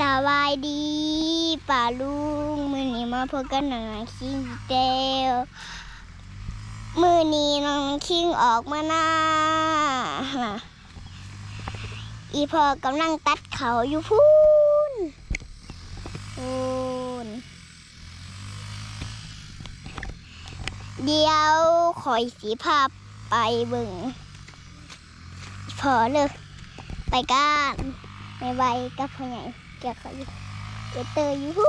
สบายดีป่าลุงมือนี้มาพบกันหน่อยคิงเตลมือนี้น้องคิงออกมาหน้าอีพอกำลังตัดเขาอยู่พูนพูนเดี๋ยวคอยสีภาพไปเบึงอีพอเลยไปกันไม่ไวกับพ่อใหญ่ เกี่ยวเขาอยู่เดี๋ยวเตยอยู่พู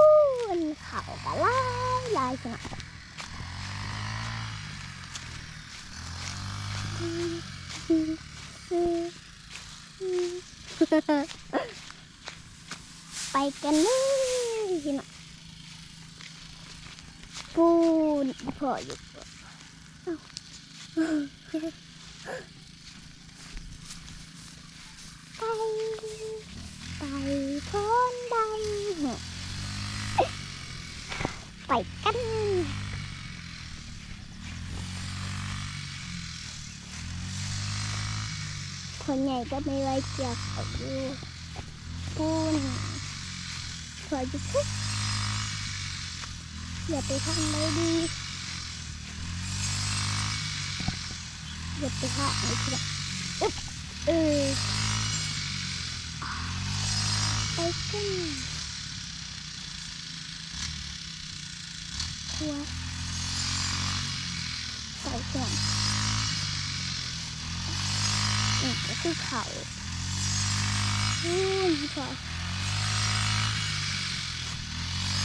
นเขากะลายลายขนาดไปกันเลยพี่น้องปูนพออยู่เอ้าไปไปพ้นดำ ไปกัน คนใหญ่ก็ไม่ไว้เกี่ยวเขาอยู่ปูนขอจะพุกอย่าไปทำเลยดีอย่าไปทำเลยทีละอึ๊บเออไปกัน ทัวใส่เครื่องอีกก็คือเขาอืมพอ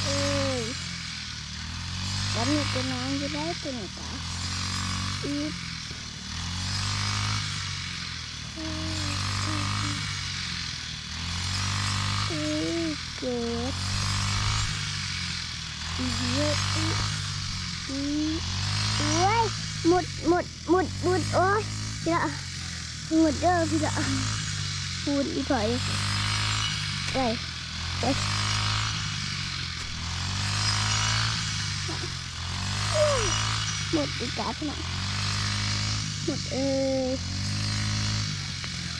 เอ้ยแล้วมีตัวน้องอยู่ได้ตัวหนึ่งจ้ะอีกเอ้ยอีกเกิดอีก เยอะโอ้ยหมดหมดหมดหมดโอ้ยเดี๋ยวหมดเด้อพี่ละพูดอีถอยไปไปหมดอีกจ้าพี่น้องหมดเอ้ย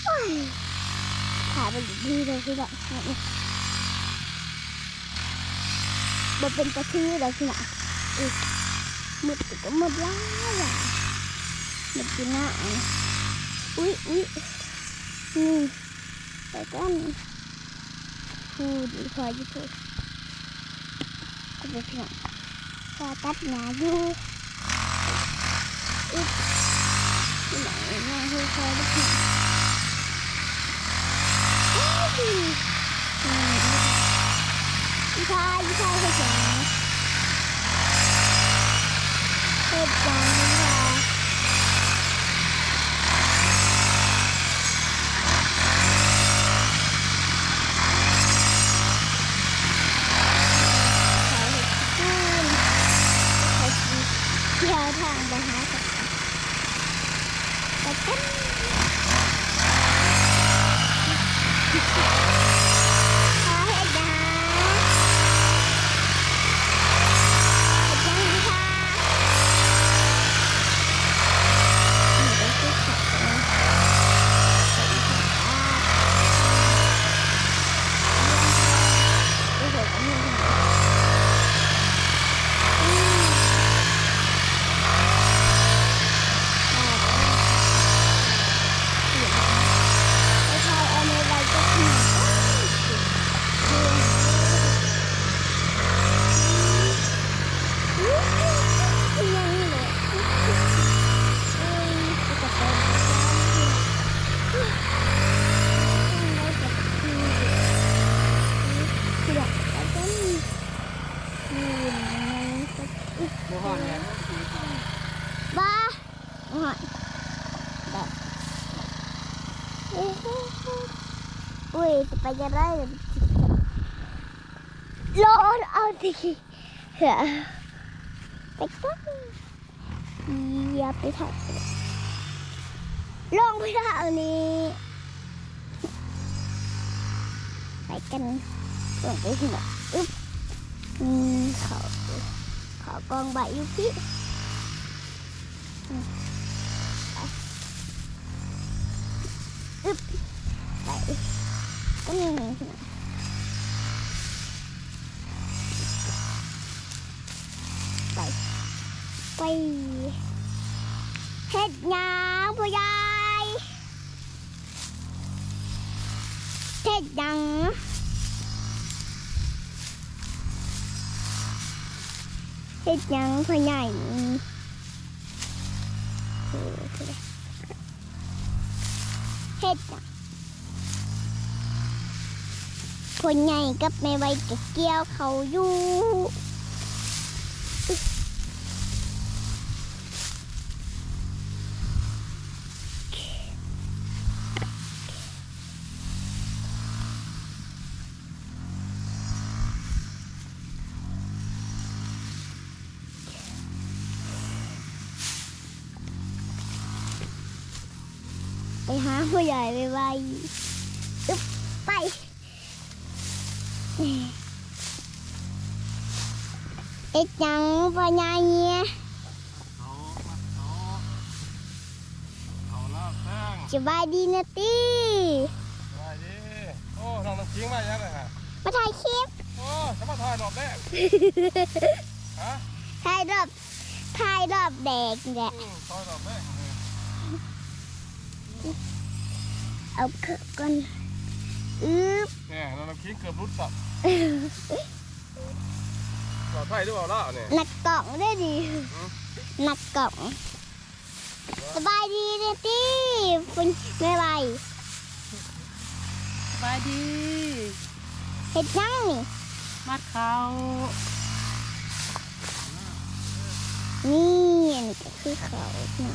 โอ้ยขาเป็นดีเลยพี่ละนี่ บ่เป็นตะคือเลยพี่ละอีกหมดก็หมดแล้วอะหมดกินหน้าอะอุ๊ยอุ๊ยนี่ไปกันพูดอีกพออยู่พูดก็ไปพียงพอตัดหนาอยู่อุ๊ยที่ไหนมาให้พอได้เพียงอุ๊ยนี่อีพายอีพายให้เสียงเปิด จังเลยค่ะเขาเห็ดคูนเขาสิเที่ยวทางไปหาสัตว์กันขอเห็ดนะเห็ดยังดีค่ะนี่ก็คือเขาเนาะสวัสดีค่ะโอ้โหก็มีค่ะอืมไม่ใช่เอาในใบก็คือยังเลยจะเป็นอยากไปกันนี่ก็ บ่ฮอนแล้วบ้าหอยแบบอุ้ยจะไปจะได้ร้อนเอาดิเฮ้ยไปกันอย่าไปถ่ายลงไปถ่ายนี้ไปกันลงไปที่ไหนอึ๊บอืมเขา ขอกองใบยุพิอึบไปไปไปเฮ็ดยางพยา เฮ็ดยังพ่อใหญ่เฮ็ดหยังผู้ใหญ่กับแม่ไว้เกี่ยวเขาอยู่ หาผู้ใหญ่ไปไวๆอึ๊บไปเอ็ดหยังปัญญาเนี่ยเอาเอาเอาลาบแป้งสบายดีนะตีสบายดี โอ้น้องน้ำทิ้งมายังไงฮะมาถ่ายคลิป โอ้จะมาถ่ายรอบแรกฮะถ่ายรอบถ่ายรอบแดกนี่แหละอืมถ่ายรอบแรก เอาเกิก่อนอึ๊บเนี่ยน้องน้ำทิ้งเกือบรุดสับเราถ่ายด้วยเปล่าล่ะเนี่ยหนักกล่องได้ดีหนักกล่องสบายดีนะตีคุณไม่ไหวสบายดีเห็ดหยังนี่มัดเขานี่อันนี้ก็คือเขาเนี่ย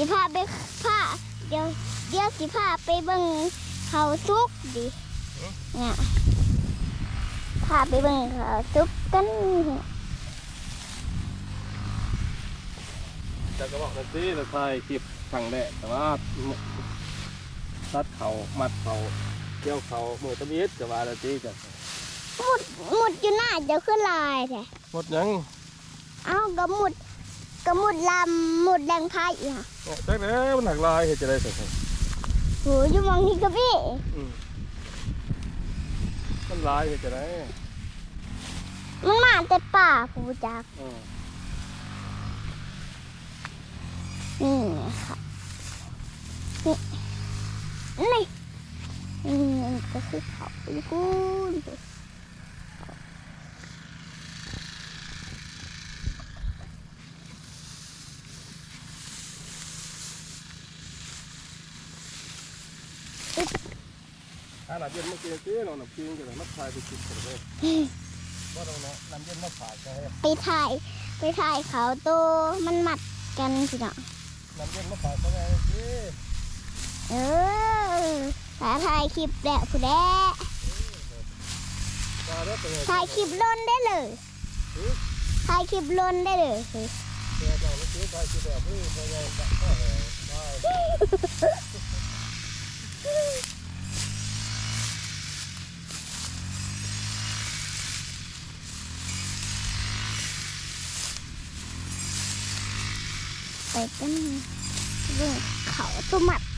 สิพาไปพาเดี๋ยวเดี๋ยวสิพาไปเบิ่งเขาซุกดิเนี่ยพาไปเบิ่งเขาซุกกันจะก็บอกน้ำทิ้งเราถ่ายคลิปครั้งแรกแต่ว่าตัดเขามัดเขาเกี่ยวเขามือตะมีดจะว่าน้ำทิ้งจะหมุดหมุดอยู่หน้าเดี๋ยวขึ้นลายแท้หมดยัง เอ้าก็หมุด ก็หมุดลำหมุดแดงพายอีกค่ะเนี่ยจักแล้วมันหนักลายเห็นจะได้สิโหอยู่มองนี่กับพี่อืมมันลายเห็นจะได้มันมาแต่ป่าผู้จักอืมนี่ค่ะนี่นี่นี่ก็คือเขาอีกูน อ่าน้ำเย็นเมื่อกี้ซื้อเราน้ำพิงจะได้มาถ่ายไปกินกันเลยว่าเราเนาะน้ำเย็นมาฝากใช่ไปถ่ายไปถ่ายเขาโตวมันมัดกันสิเนาะน้ำเย็นมาฝากเขาไงสิเออถ่ายถ่ายคลิปแดะผู้แดะตาเด้อไปเลยถ่ายคลิปล้นได้เลยถ่ายคลิปล้นได้เลยเดี๋ยวเราไม่ซื้อไปคือแบบนี้พยายามจะก็เออได้ไปกันเรื่องเขาตัวมัด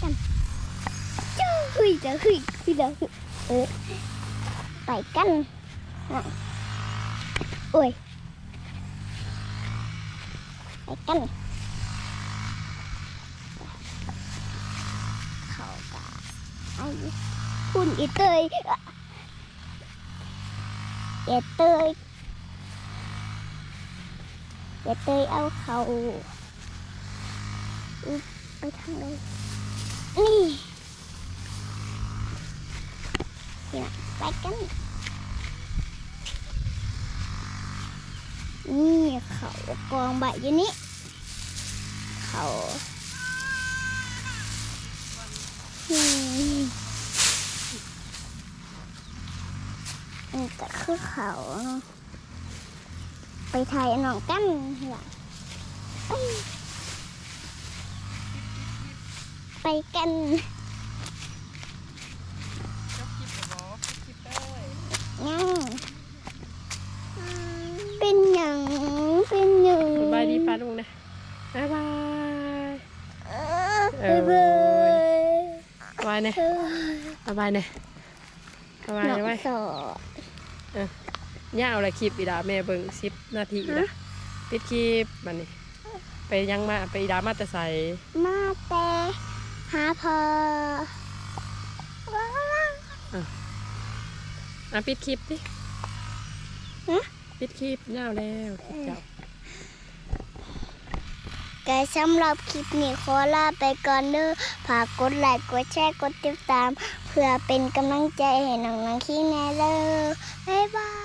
กันจู้หุยจะหุยหุยจะหุยเออไปกันอะโอ้ยไปกันเขากะไอ้ คุณอีเตยเอเตยเอเตยเอาเขาไปทางไหนนี่นี่นะไปกัน นี่เขากองใบอยู่นี่เขานี่ นี่ก็คือเขา ไปถ่ายหนองกันเหรอไปกันยังเป็นหยังเป็นหยังสบายดีป้าลุงนะบ๊ายบายบ๊ายบายบายเนี่ยเออสบายเนี่ยสบายหนองไว้ สอดย่าเอาอะไรคลิปอีดาแม่เบิ่งสิบนาทีนะปิดคลิปบัดนี้ไปยังมาไปอีดามาแต่ใส่มาแต่หาพอว้าวอะปิดคลิปดิฮะปิดคลิปยาวแล้วคลิปเจ้า ก็สำหรับคลิปนี้ขอลาไปก่อนเด้อฝากกดไลค์กดแชร์กดติดตาม เพื่อเป็นกำลังใจให้น้องๆขี้แน่เด้อบ๊ายบาย